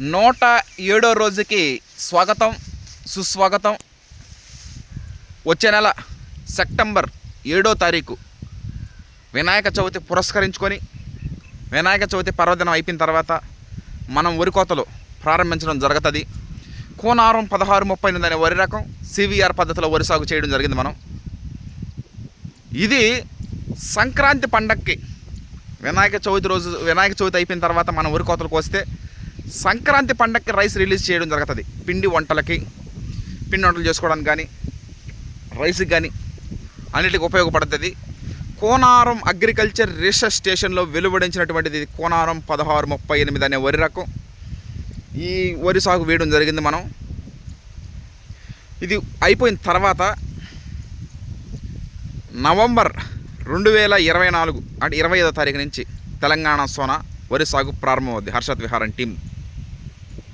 నూట ఏడో రోజుకి స్వాగతం సుస్వాగతం. వచ్చే నెల సెప్టెంబర్ ఏడో తారీఖు వినాయక చవితి పురస్కరించుకొని వినాయక చవితి పర్వదినం అయిపోయిన తర్వాత మనం వరి కోతలు ప్రారంభించడం జరుగుతుంది. కోనారం పదహారు ముప్పై ఎనిమిది అనే వరి రకం సివిఆర్ పద్ధతిలో వరి సాగు చేయడం జరిగింది మనం. ఇది సంక్రాంతి పండక్కి వినాయక చవితి రోజు వినాయక చవితి అయిపోయిన తర్వాత మనం వరి వస్తే సంక్రాంతి పండక్కి రైస్ రిలీజ్ చేయడం జరుగుతుంది. పిండి వంటలకి పిండి వంటలు చేసుకోవడానికి కానీ రైస్కి కానీ అన్నిటికి ఉపయోగపడుతుంది. కోనారం అగ్రికల్చర్ రీసెర్చ్ స్టేషన్లో వెలువడించినటువంటిది కోనారం పదహారు ముప్పై ఎనిమిది అనే వరి రకం. ఈ వరి సాగు వేయడం జరిగింది మనం. ఇది అయిపోయిన తర్వాత నవంబర్ రెండు వేల ఇరవై నాలుగు అంటే ఇరవై ఐదో తారీఖు నుంచి తెలంగాణ సోనా వరి సాగు ప్రారంభమవుద్ది. హర్షత్ విహారం టీం